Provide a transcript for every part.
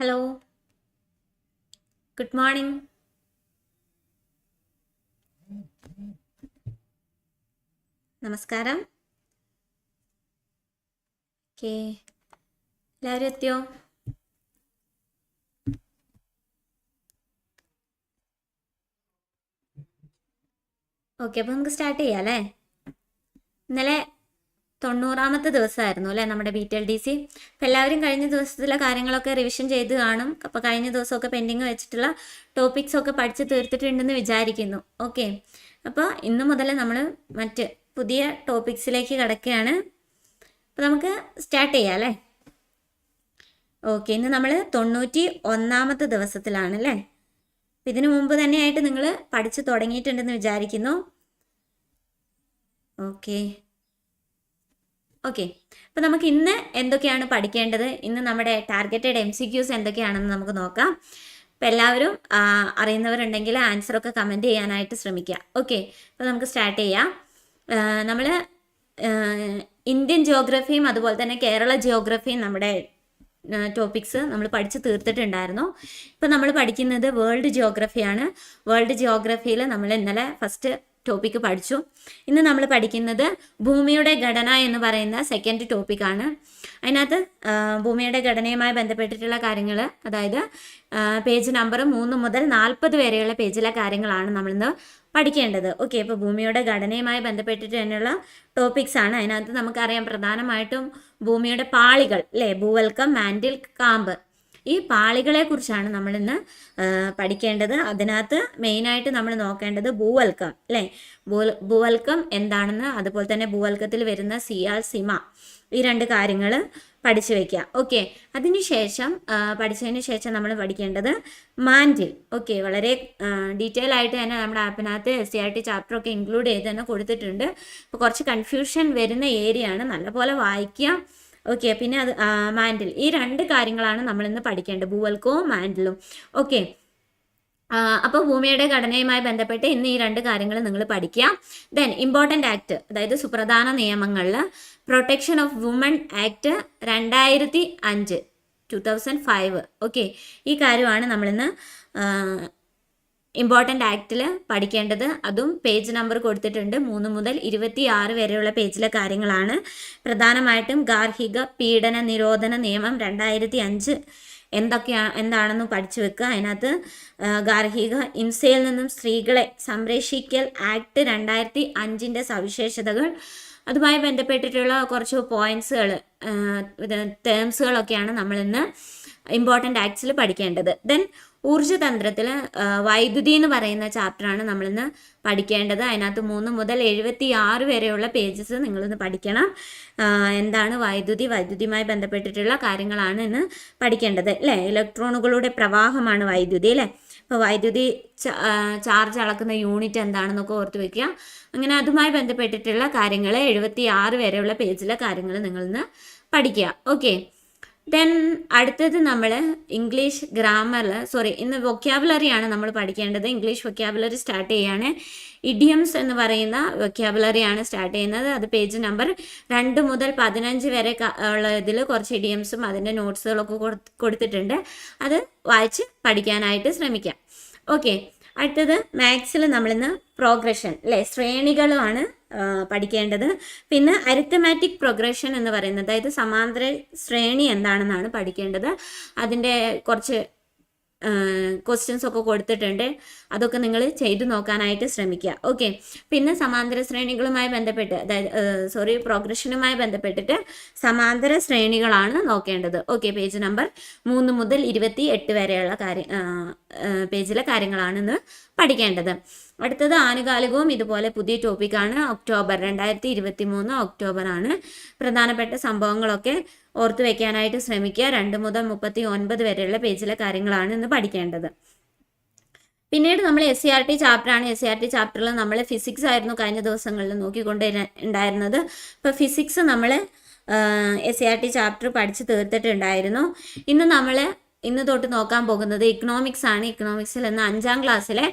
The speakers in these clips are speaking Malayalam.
ഹലോ ഗുഡ് മോർണിംഗ് നമസ്കാരം. ഓക്കെ എല്ലാവരും എത്തിയോ? ഓക്കെ അപ്പോൾ നമുക്ക് സ്റ്റാർട്ട് ചെയ്യാം അല്ലേ? ഇന്നലെ തൊണ്ണൂറാമത്തെ ദിവസമായിരുന്നു അല്ലേ നമ്മുടെ B T L D C അപ്പം എല്ലാവരും കഴിഞ്ഞ ദിവസത്തിലെ കാര്യങ്ങളൊക്കെ റിവിഷൻ ചെയ്ത് കാണും. അപ്പോൾ കഴിഞ്ഞ ദിവസമൊക്കെ പെൻഡിങ് വെച്ചിട്ടുള്ള ടോപ്പിക്സൊക്കെ പഠിച്ച് തീർത്തിട്ടുണ്ടെന്ന് വിചാരിക്കുന്നു. ഓക്കെ അപ്പോൾ ഇന്ന് മുതൽ നമ്മൾ മറ്റ് പുതിയ ടോപ്പിക്സിലേക്ക് കിടക്കുകയാണ്. അപ്പോൾ നമുക്ക് സ്റ്റാർട്ട് ചെയ്യാം അല്ലേ? ഓക്കെ ഇന്ന് നമ്മൾ തൊണ്ണൂറ്റി ഒന്നാമത്തെ ദിവസത്തിലാണ് അല്ലേ? ഇതിനു മുമ്പ് തന്നെയായിട്ട് നിങ്ങൾ പഠിച്ചു തുടങ്ങിയിട്ടുണ്ടെന്ന് വിചാരിക്കുന്നു. Okay okay. അപ്പോൾ നമുക്ക് ഇന്ന് എന്തൊക്കെയാണ് പഠിക്കേണ്ടത്? ഇന്ന് നമ്മുടെ ടാർഗറ്റഡ് എം സി ക്യൂസ് എന്തൊക്കെയാണെന്ന് നമുക്ക് നോക്കാം. അപ്പോൾ എല്ലാവരും അറിയുന്നവരുണ്ടെങ്കിൽ ആൻസർ ഒക്കെ കമന്റ് ചെയ്യാനായിട്ട് ശ്രമിക്കുക. ഓക്കെ. അപ്പോൾ നമുക്ക് സ്റ്റാർട്ട് ചെയ്യാം. നമ്മൾ ഇന്ത്യൻ ജിയോഗ്രഫിയും അതുപോലെ തന്നെ കേരള ജിയോഗ്രഫിയും നമ്മുടെ ടോപ്പിക്സ് നമ്മൾ പഠിച്ച് തീർത്തിട്ടുണ്ടായിരുന്നു. ഇപ്പൊ നമ്മൾ പഠിക്കുന്നത് വേൾഡ് ജിയോഗ്രഫിയാണ് വേൾഡ് ജിയോഗ്രഫിയിൽ നമ്മൾ ഇന്നലെ ഫസ്റ്റ് ടോപ്പിക്ക് പഠിച്ചു. ഇന്ന് നമ്മൾ പഠിക്കുന്നത് ഭൂമിയുടെ ഘടന എന്ന് പറയുന്ന സെക്കൻഡ് ടോപ്പിക്കാണ് അതിനകത്ത് ഭൂമിയുടെ ഘടനയുമായി ബന്ധപ്പെട്ടിട്ടുള്ള കാര്യങ്ങൾ അതായത് പേജ് നമ്പർ മൂന്ന് മുതൽ നാൽപ്പത് വരെയുള്ള പേജിലെ കാര്യങ്ങളാണ് നമ്മളിന്ന് പഠിക്കേണ്ടത്. ഓക്കെ അപ്പോൾ ഭൂമിയുടെ ഘടനയുമായി ബന്ധപ്പെട്ടിട്ട് തന്നെയുള്ള ടോപ്പിക്സ് ആണ്. അതിനകത്ത് നമുക്കറിയാം പ്രധാനമായിട്ടും ഭൂമിയുടെ പാളികൾ അല്ലേ ഭൂവൽക്കം മാൻഡിൽ കാമ്പ്. ഈ പാളികളെ കുറിച്ചാണ് നമ്മളിന്ന് പഠിക്കേണ്ടത്. അതിനകത്ത് മെയിനായിട്ട് നമ്മൾ നോക്കേണ്ടത് ഭൂവൽക്കം അല്ലേ? ഭൂ ഭൂവൽക്കം എന്താണെന്ന് അതുപോലെ തന്നെ ഭൂവൽക്കത്തിൽ വരുന്ന സിയാൽ സിമ ഈ രണ്ട് കാര്യങ്ങൾ പഠിച്ചു വെക്കുക ഓക്കെ അതിനുശേഷം പഠിച്ചതിന് ശേഷം നമ്മൾ പഠിക്കേണ്ടത് മാൻഡിൽ. ഓക്കെ വളരെ ഡീറ്റെയിൽ ആയിട്ട് തന്നെ നമ്മുടെ ആപ്പിനകത്ത് S C R T chapter ഒക്കെ ഇൻക്ലൂഡ് ചെയ്ത് തന്നെ കൊടുത്തിട്ടുണ്ട്. അപ്പോൾ കുറച്ച് കൺഫ്യൂഷൻ വരുന്ന ഏരിയ ആണ്. നല്ലപോലെ വായിക്കുക ഓക്കെ പിന്നെ അത് മാൻഡിൽ ഈ രണ്ട് കാര്യങ്ങളാണ് നമ്മൾ ഇന്ന് പഠിക്കേണ്ടത്. ഭൂവൽക്കവും മാൻഡിലും ഓക്കെ അപ്പോൾ ഭൂമിയുടെ ഘടനയുമായി ബന്ധപ്പെട്ട് ഇന്ന് ഈ രണ്ട് കാര്യങ്ങൾ നിങ്ങൾ പഠിക്കുക. ദെൻ ഇമ്പോർട്ടന്റ് ആക്ട് അതായത് സുപ്രധാന നിയമങ്ങളിൽ പ്രൊട്ടക്ഷൻ ഓഫ് വുമൺ ആക്ട് രണ്ടായിരത്തി അഞ്ച് ടു തൗസൻഡ് ഫൈവ് ഓക്കെ ഈ കാര്യമാണ് നമ്മളിന്ന് ഇമ്പോർട്ടന്റ് ആക്റ്റിൽ പഠിക്കേണ്ടത് അതും പേജ് നമ്പർ കൊടുത്തിട്ടുണ്ട്. മൂന്ന് മുതൽ ഇരുപത്തി ആറ് വരെയുള്ള പേജിലെ കാര്യങ്ങളാണ്. പ്രധാനമായിട്ടും ഗാർഹിക പീഡന നിരോധന നിയമം രണ്ടായിരത്തി അഞ്ച് എന്തൊക്കെയാണ് എന്താണെന്ന് പഠിച്ചു വെക്കുക. അതിനകത്ത് ഗാർഹിക ഹിംസയിൽ നിന്നും സ്ത്രീകളെ സംരക്ഷിക്കൽ ആക്ട് രണ്ടായിരത്തി അഞ്ചിന്റെ സവിശേഷതകൾ. അതുമായി ബന്ധപ്പെട്ടിട്ടുള്ള കുറച്ച് പോയിന്റ്സുകൾ ടേംസുകളൊക്കെയാണ് നമ്മളിന്ന് ഇമ്പോർട്ടന്റ് ആക്ട്സിൽ പഠിക്കേണ്ടത്. ദെൻ ഊർജതന്ത്രത്തിൽ വൈദ്യുതി എന്ന് പറയുന്ന ചാപ്റ്ററാണ് നമ്മളിന്ന് പഠിക്കേണ്ടത്. അതിനകത്ത് മൂന്ന് മുതൽ എഴുപത്തി ആറ് വരെയുള്ള പേജസ് നിങ്ങളിന്ന് പഠിക്കണം. എന്താണ് വൈദ്യുതി വൈദ്യുതിയുമായി ബന്ധപ്പെട്ടിട്ടുള്ള കാര്യങ്ങളാണ് ഇന്ന് പഠിക്കേണ്ടത് അല്ലേ? ഇലക്ട്രോണുകളുടെ പ്രവാഹമാണ് വൈദ്യുതി അല്ലേ? അപ്പോൾ വൈദ്യുതി ചാർജ് അളക്കുന്ന യൂണിറ്റ് എന്താണെന്നൊക്കെ ഓർത്ത് വെക്കുക. അങ്ങനെ അതുമായി ബന്ധപ്പെട്ടിട്ടുള്ള കാര്യങ്ങൾ എഴുപത്തി ആറ് വരെയുള്ള പേജിലെ കാര്യങ്ങൾ നിങ്ങളിന്ന് പഠിക്കുക. ഓക്കെ. ദെൻ അടുത്തത് നമ്മൾ ഇംഗ്ലീഷ് ഗ്രാമറിൽ സോറി ഇന്ന് വൊക്യാബുലറിയാണ് നമ്മൾ പഠിക്കേണ്ടത്. ഇംഗ്ലീഷ് വൊക്യാബുലറി സ്റ്റാർട്ട് ചെയ്യാണ്. ഇഡിയംസ് എന്ന് പറയുന്ന വൊക്യാബുലറിയാണ് സ്റ്റാർട്ട് ചെയ്യുന്നത്. അത് പേജ് നമ്പർ രണ്ട് മുതൽ പതിനഞ്ച് വരെ ഉള്ള ഇതിൽ കുറച്ച് ഇഡിയംസും അതിന്റെ നോട്ട്സുകളൊക്കെ കൊടു- കൊടുത്തിട്ടുണ്ട്. അത് വായിച്ച് പഠിക്കാനായിട്ട് ശ്രമിക്കാം. ഓക്കെ അടുത്തത് മാത്സിൽ നമ്മളിന്ന് പ്രോഗ്രഷൻ അല്ലേ ശ്രേണികളുമാണ് പഠിക്കേണ്ടത്. പിന്നെ അരിത്തമാറ്റിക് പ്രോഗ്രഷൻ എന്ന് പറയുന്നത് അതായത് സമാന്തര ശ്രേണി എന്താണെന്നാണ് പഠിക്കേണ്ടത്. അതിന്റെ കുറച്ച് ക്വസ്റ്റ്യൻസ് ഒക്കെ കൊടുത്തിട്ടുണ്ട്. അതൊക്കെ നിങ്ങൾ ചെയ്തു നോക്കാനായിട്ട് ശ്രമിക്കുക. ഓക്കെ പിന്നെ സമാന്തര ശ്രേണികളുമായി ബന്ധപ്പെട്ട് അതായത് സോറി പ്രോഗ്രഷനുമായി ബന്ധപ്പെട്ടിട്ട് സമാന്തര ശ്രേണികളാണ് നോക്കേണ്ടത്. ഓക്കെ പേജ് നമ്പർ മൂന്ന് മുതൽ ഇരുപത്തി എട്ട് വരെയുള്ള കാര്യം പേജിലെ കാര്യങ്ങളാണ് ഇന്ന് പഠിക്കേണ്ടത്. അടുത്തത് ആനുകാലികവും ഇതുപോലെ പുതിയ ടോപ്പിക്കാണ്. ഒക്ടോബർ രണ്ടായിരത്തി ഇരുപത്തി മൂന്ന് ഒക്ടോബർ ആണ് പ്രധാനപ്പെട്ട സംഭവങ്ങളൊക്കെ ഓർത്തു വെക്കാനായിട്ട് ശ്രമിക്കുക. രണ്ട് മുതൽ മുപ്പത്തി ഒൻപത് വരെയുള്ള പേജിലെ കാര്യങ്ങളാണ് ഇന്ന് പഠിക്കേണ്ടത്. പിന്നീട് നമ്മൾ എസ് സി ആർ ടി ചാപ്റ്ററാണ് എസ് സി ആർ ടി ചാപ്റ്ററിൽ നമ്മൾ ഫിസിക്സ് ആയിരുന്നു കഴിഞ്ഞ ദിവസങ്ങളിൽ നോക്കിക്കൊണ്ട് ഉണ്ടായിരുന്നത്. ഇപ്പോൾ ഫിസിക്സ് നമ്മൾ S C R T chapter പഠിച്ച് തീർത്തിട്ടുണ്ടായിരുന്നു. ഇന്ന് നമ്മൾ ഇന്ന് തൊട്ട് നോക്കാൻ പോകുന്നത് ഇക്കണോമിക്സ് ആണ്. ഇക്കണോമിക്സിൽ ഇന്ന് അഞ്ചാം ക്ലാസ്സിലെ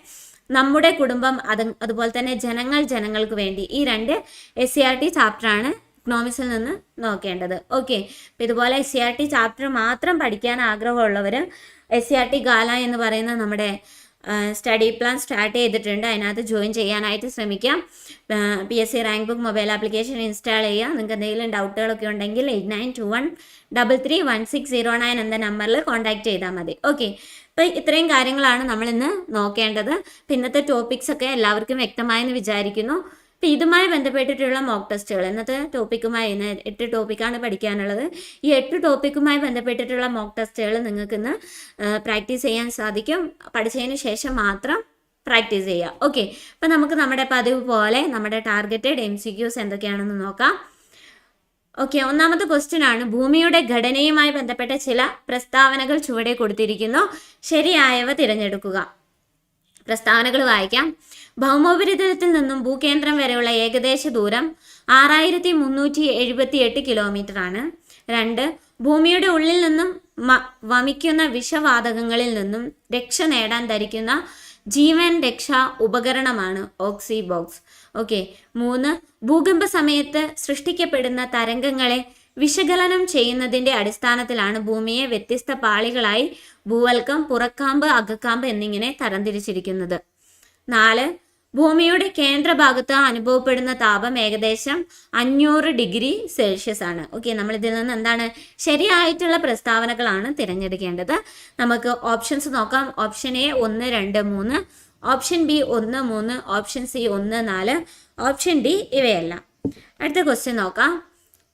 നമ്മുടെ കുടുംബം അത് അതുപോലെ തന്നെ ജനങ്ങൾ ജനങ്ങൾക്ക് വേണ്ടി ഈ രണ്ട് എസ് സി ആർ ടി ചാപ്റ്ററാണ് ഇക്കണോമിക്സിൽ നിന്ന് നോക്കേണ്ടത്. ഓക്കെ ഇതുപോലെ S C R T chapter മാത്രം പഠിക്കാൻ ആഗ്രഹമുള്ളവർ S C R T gala എന്ന് പറയുന്ന നമ്മുടെ സ്റ്റഡി പ്ലാൻ സ്റ്റാർട്ട് ചെയ്തിട്ടുണ്ട്. അതിനകത്ത് ജോയിൻ ചെയ്യാനായിട്ട് ശ്രമിക്കാം. P S C rank book mobile application install ചെയ്യുക. നിങ്ങൾക്ക് എന്തെങ്കിലും ഡൗട്ടുകളൊക്കെ ഉണ്ടെങ്കിൽ eight nine two one double three one six zero nine എന്ന നമ്പറിൽ കോൺടാക്ട് ചെയ്താൽ മതി. ഓക്കെ അപ്പോൾ ഇത്രയും കാര്യങ്ങളാണ് നമ്മൾ ഇന്ന് നോക്കേണ്ടത് ഇന്നത്തെ ടോപ്പിക്സ് ഒക്കെ എല്ലാവർക്കും വ്യക്തമായെന്ന് വിചാരിക്കുന്നു. അപ്പോൾ ഇതുമായി ബന്ധപ്പെട്ടിട്ടുള്ള മോക്ക് ടെസ്റ്റുകൾ ഇന്നത്തെ ടോപ്പിക്കുമായി ഇന്ന് എട്ട് ടോപ്പിക്കാണ് പഠിക്കാനുള്ളത്. ഈ എട്ട് ടോപ്പിക്കുമായി ബന്ധപ്പെട്ടിട്ടുള്ള മോക്ക് ടെസ്റ്റുകൾ നിങ്ങൾക്ക് ഇന്ന് പ്രാക്ടീസ് ചെയ്യാൻ സാധിക്കും. പഠിച്ചതിന് ശേഷം മാത്രം പ്രാക്ടീസ് ചെയ്യുക. ഓക്കെ അപ്പം നമുക്ക് നമ്മുടെ പതിവ് പോലെ നമ്മുടെ ടാർഗറ്റഡ് എം സി ക്യൂസ് എന്തൊക്കെയാണെന്ന് നോക്കാം. ഓക്കെ ഒന്നാമത്തെ ക്വസ്റ്റ്യൻ ആണ്. ഭൂമിയുടെ ഘടനയുമായി ബന്ധപ്പെട്ട ചില പ്രസ്താവനകൾ ചുവടെ കൊടുത്തിരിക്കുന്നു. ശരിയായവ തിരഞ്ഞെടുക്കുക. പ്രസ്താവനകൾ വായിക്കാം. ഭൗമോപരിതലത്തിൽ നിന്നും ഭൂകേന്ദ്രം വരെയുള്ള ഏകദേശ ദൂരം ആറായിരത്തി മുന്നൂറ്റി എഴുപത്തി എട്ട് കിലോമീറ്റർ ആണ്. രണ്ട് ഭൂമിയുടെ ഉള്ളിൽ നിന്നും വമിക്കുന്ന വിഷവാതകങ്ങളിൽ നിന്നും രക്ഷ നേടാൻ ധരിക്കുന്ന ജീവൻ രക്ഷാ ഉപകരണമാണ് ഓക്സി ബോക്സ് ഓക്കെ. മൂന്ന് ഭൂകമ്പ സമയത്ത് സൃഷ്ടിക്കപ്പെടുന്ന തരംഗങ്ങളെ വിശകലനം ചെയ്യുന്നതിന്റെ അടിസ്ഥാനത്തിലാണ് ഭൂമിയെ വ്യത്യസ്ത പാളികളായി ഭൂവൽക്കം പുറക്കാമ്പ് അകക്കാമ്പ് എന്നിങ്ങനെ തരംതിരിച്ചിരിക്കുന്നത്. നാല് ഭൂമിയുടെ കേന്ദ്രഭാഗത്ത് അനുഭവപ്പെടുന്ന താപം ഏകദേശം അഞ്ഞൂറ് ഡിഗ്രി സെൽഷ്യസ് ആണ്. ഓക്കെ നമ്മൾ ഇതിൽ നിന്ന് എന്താണ് ശരിയായിട്ടുള്ള പ്രസ്താവനകളാണ് തിരഞ്ഞെടുക്കേണ്ടത്. നമുക്ക് ഓപ്ഷൻസ് നോക്കാം. ഓപ്ഷൻ എ ഒന്ന് രണ്ട് മൂന്ന്. ഓപ്ഷൻ ബി ഒന്ന് മൂന്ന്. ഓപ്ഷൻ സി ഒന്ന് നാല്. ഓപ്ഷൻ ഡി ഇവയല്ല. അടുത്ത ക്വസ്റ്റ്യൻ നോക്കാം.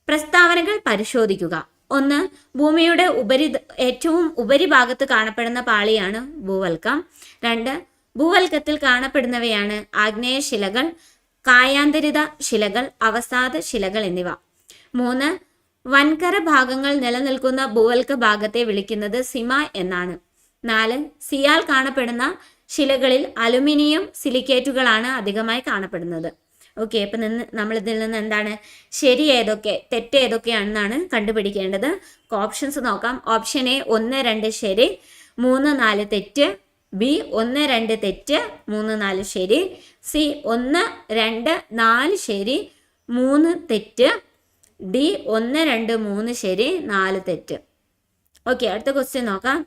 പ്രസ്താവനകൾ പരിശോധിക്കുക. ഒന്ന് ഭൂമിയുടെ ഉപരി ഏറ്റവും ഉപരിഭാഗത്ത് കാണപ്പെടുന്ന പാളിയാണ് ഭൂവൽക്കം. രണ്ട് ഭൂവൽക്കത്തിൽ കാണപ്പെടുന്നവയാണ് ആഗ്നേയ ശിലകൾ കായാന്തരിത ശിലകൾ അവസാദ ശിലകൾ എന്നിവ. മൂന്ന് വൻകര ഭാഗങ്ങൾ നിലനിൽക്കുന്ന ഭൂവൽക്ക ഭാഗത്തെ വിളിക്കുന്നത് സിമ എന്നാണ്. നാല് സിയാൽ കാണപ്പെടുന്ന ശിലകളിൽ അലുമിനിയം സിലിക്കേറ്റുകളാണ് അധികമായി കാണപ്പെടുന്നത്. ഓക്കെ അപ്പം നിന്ന് നമ്മൾ ഇതിൽ നിന്ന് എന്താണ് ശരി ഏതൊക്കെ തെറ്റ് ഏതൊക്കെയാണെന്നാണ് കണ്ടുപിടിക്കേണ്ടത്. ഓപ്ഷൻസ് നോക്കാം. ഓപ്ഷൻ എ ഒന്ന് രണ്ട് ശരി. മൂന്ന് നാല് തെറ്റ്. ബി ഒന്ന് രണ്ട് തെറ്റ് മൂന്ന് നാല് ശരി. സി ഒന്ന് രണ്ട് നാല് ശരി മൂന്ന് തെറ്റ്. ഡി ഒന്ന് രണ്ട് മൂന്ന് ശരി നാല് തെറ്റ്. ഓക്കെ അടുത്ത ക്വസ്റ്റ്യൻ നോക്കാം.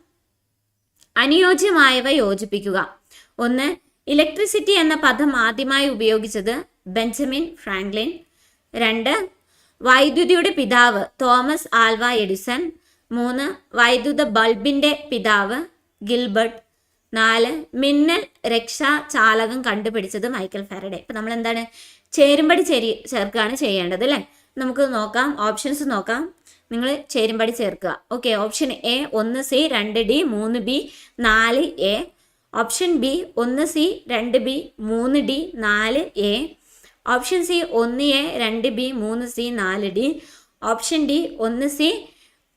അനുയോജ്യമായവ യോജിപ്പിക്കുക. ഒന്ന് ഇലക്ട്രിസിറ്റി എന്ന പദം ആദ്യമായി ഉപയോഗിച്ചത് ബെഞ്ചമിൻ ഫ്രാങ്ക്ലിൻ. രണ്ട് വൈദ്യുതിയുടെ പിതാവ് തോമസ് ആൽവ എഡിസൺ. മൂന്ന് വൈദ്യുത ബൾബിന്റെ പിതാവ് ഗിൽബർട്ട് നാല് മിന്നൽ രക്ഷാ ചാലകം കണ്ടുപിടിച്ചത് മൈക്കൽ ഫാരഡെ. ഇപ്പൊ നമ്മൾ എന്താണ് ചേരുംപടി ചേരി ചേർക്കുകയാണ് ചെയ്യേണ്ടത് അല്ലേ? നമുക്ക് നോക്കാം ഓപ്ഷൻസ് നോക്കാം. നിങ്ങൾ ചേരുംപടി ചേർക്കുക. ഓക്കെ ഓപ്ഷൻ എ ഒന്ന് സി രണ്ട് ഡി മൂന്ന് ബി നാല് എ. ഓപ്ഷൻ ബി ഒന്ന് സി രണ്ട് ബി മൂന്ന് ഡി നാല് എ. ഓപ്ഷൻ സി ഒന്ന് എ രണ്ട് ബി മൂന്ന് സി നാല് ഡി. ഓപ്ഷൻ ഡി ഒന്ന് സി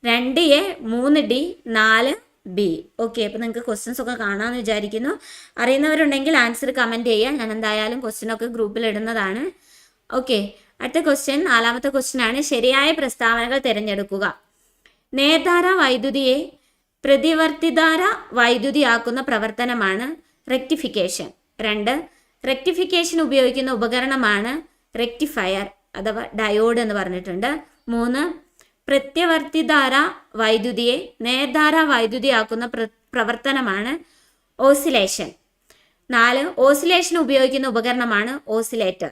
രണ്ട് എ മൂന്ന് ഡി നാല് ബി ഓക്കെ അപ്പോൾ നിങ്ങൾക്ക് ക്വസ്റ്റ്യൻസ് ഒക്കെ കാണാമെന്ന് വിചാരിക്കുന്നു. അറിയുന്നവരുണ്ടെങ്കിൽ ആൻസർ കമന്റ് ചെയ്യുക ഞാൻ എന്തായാലും ക്വസ്റ്റ്യൻ ഒക്കെ ഗ്രൂപ്പിൽ ഇടുന്നതാണ്. ഓക്കെ അടുത്ത ക്വസ്റ്റ്യൻ നാലാമത്തെ ക്വസ്റ്റ്യൻ ആണ്. ശരിയായ പ്രസ്താവനകൾ തിരഞ്ഞെടുക്കുക. നേർധാര വൈദ്യുതിയെ പ്രതിവർത്തിധാര വൈദ്യുതിയാക്കുന്ന പ്രവർത്തനമാണ് റെക്ടിഫിക്കേഷൻ രണ്ട് റെക്ടിഫിക്കേഷൻ ഉപയോഗിക്കുന്ന ഉപകരണമാണ് റെക്ടിഫയർ അഥവാ ഡയോഡ് എന്ന് പറഞ്ഞിട്ടുണ്ട്. മൂന്ന് പ്രത്യവർത്തിധാര വൈദ്യുതിയെ നേർധാര വൈദ്യുതിയാക്കുന്ന പ്ര പ്രവർത്തനമാണ് ഓസിലേഷൻ. നാല് ഓസിലേഷൻ ഉപയോഗിക്കുന്ന ഉപകരണമാണ് ഓസിലേറ്റർ.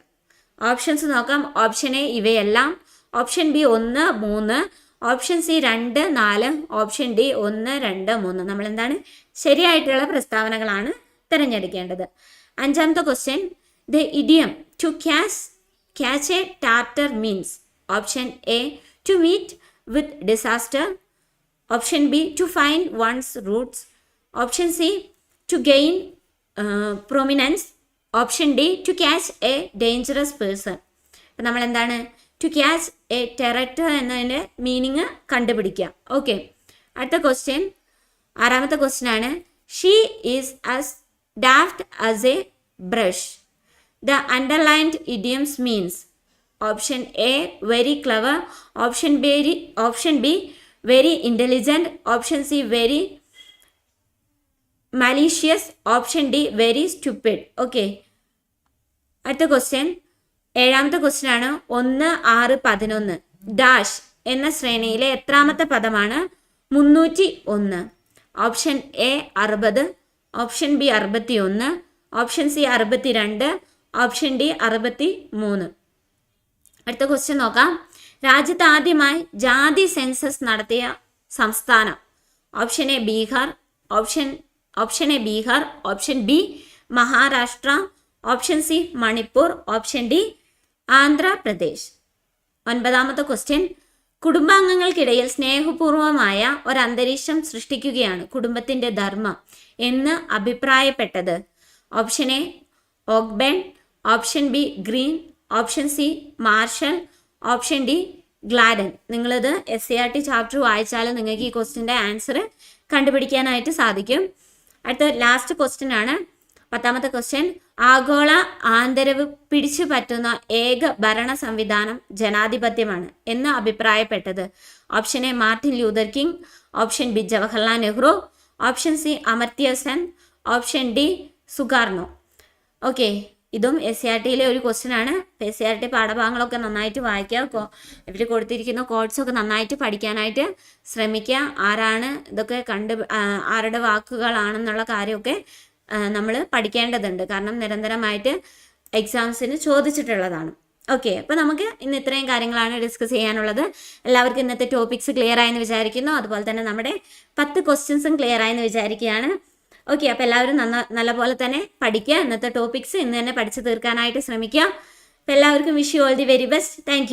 ഓപ്ഷൻസ് നോക്കാം. ഓപ്ഷൻ എ ഇവയെല്ലാം. ഓപ്ഷൻ ബി ഒന്ന് മൂന്ന്. ഓപ്ഷൻ സി രണ്ട് നാല്. ഓപ്ഷൻ ഡി ഒന്ന് രണ്ട് മൂന്ന്. നമ്മൾ എന്താണ് ശരിയായിട്ടുള്ള പ്രസ്താവനകളാണ് തിരഞ്ഞെടുക്കേണ്ടത്. അഞ്ചാമത്തെ question the idiom to catch catch a tartar means option A to meet with Option B, to find one's roots. Option C, to gain uh, prominence. Option D, to catch a dangerous person. അപ്പം നമ്മൾ എന്താണ് ടു ക്യാച്ച് എ ടെറക്ടർ എന്നതിന്റെ മീനിങ് കണ്ടുപിടിക്കുക. ഓക്കെ അടുത്ത ക്വസ്റ്റ്യൻ ആറാമത്തെ ക്വസ്റ്റ്യൻ ആണ്. She is as daft as a brush the underlined idioms means option A very clever option B option B very intelligent option C very malicious option D very stupid okay അടുത്ത ക്വസ്റ്റ്യൻ ഏഴാമത്തെ ക്വസ്റ്റ്യൻ ആണ്. ഒന്ന് ആറ് പതിനൊന്ന്. ഡാഷ് എന്ന ശ്രേണിയിലെ എത്രാമത്തെ പദമാണ്? മുന്നൂറ്റി ഒന്ന്. ഓപ്ഷൻ എ അറുപത്. ഓപ്ഷൻ ബി അറുപത്തി ഒന്ന് ഓപ്ഷൻ സി അറുപത്തി രണ്ട് ഓപ്ഷൻ ഡി അറുപത്തി മൂന്ന് അടുത്ത ക്വസ്റ്റ്യൻ നോക്കാം. രാജ്യത്ത് ആദ്യമായി ജാതി സെൻസസ് നടത്തിയ സംസ്ഥാനം. Option A Bihar option option A Bihar option B Maharashtra option C Manipur option D Andhra Pradesh. ഒൻപതാമത്തെ ക്വസ്റ്റ്യൻ കുടുംബാംഗങ്ങൾക്കിടയിൽ സ്നേഹപൂർവമായ ഒരു അന്തരീക്ഷം സൃഷ്ടിക്കുകയാണ് കുടുംബത്തിന്റെ ധർമ്മം എന്ന് അഭിപ്രായപ്പെട്ടത്. Option A Ogburn option B Green option C Marshall. Option D Gladden. നിങ്ങളിത് S C R T chapter വായിച്ചാൽ നിങ്ങൾക്ക് ഈ ക്വസ്റ്റിന്റെ ആൻസർ കണ്ടുപിടിക്കാനായിട്ട് സാധിക്കും. അടുത്ത ലാസ്റ്റ് ക്വസ്റ്റ്യൻ ആണ്. പത്താമത്തെ ക്വസ്റ്റ്യൻ ആഗോള ആന്തരവ് പിടിച്ചു പറ്റുന്ന ഏക ഭരണ സംവിധാനം ജനാധിപത്യമാണ് എന്ന് അഭിപ്രായപ്പെട്ടത്. Option A Martin Luther King. Option B Jawaharlal Nehru. Option C Amartya Sen. Option D Sukarno okay ഇതും എസ് സി ആർ ടിയിലെ ഒരു ക്വസ്റ്റ്യൻ ആണ്. എസ് സി ആർ ടി പാഠഭാഗങ്ങളൊക്കെ നന്നായിട്ട് വായിക്കുക. ഇവർ കൊടുത്തിരിക്കുന്ന കോഡ്സൊക്കെ നന്നായിട്ട് പഠിക്കാനായിട്ട് ശ്രമിക്കുക. ആരാണ് ഇതൊക്കെ കണ്ട് ആരുടെ വാക്കുകളാണെന്നുള്ള കാര്യമൊക്കെ നമ്മൾ പഠിക്കേണ്ടതുണ്ട്. കാരണം നിരന്തരമായിട്ട് എക്സാംസിന് ചോദിച്ചിട്ടുള്ളതാണ്. ഓക്കെ അപ്പോൾ നമുക്ക് ഇന്ന് ഇത്രയും കാര്യങ്ങളാണ് ഡിസ്കസ് ചെയ്യാനുള്ളത്. എല്ലാവർക്കും ഇന്നത്തെ ടോപ്പിക്സ് ക്ലിയർ ആയെന്ന് വിചാരിക്കുന്നു. അതുപോലെ തന്നെ നമ്മുടെ പത്ത് ക്വസ്റ്റ്യൻസും ക്ലിയർ ആയെന്ന് വിചാരിക്കുകയാണ്. ഓക്കെ അപ്പോൾ എല്ലാവരും നന്ന നല്ലപോലെ തന്നെ പഠിക്കുക. ഇന്നത്തെ ടോപ്പിക്സ് ഇന്ന് തന്നെ പഠിച്ചു തീർക്കാനായിട്ട് ശ്രമിക്കുക. അപ്പോൾ എല്ലാവർക്കും wish you all the very best thank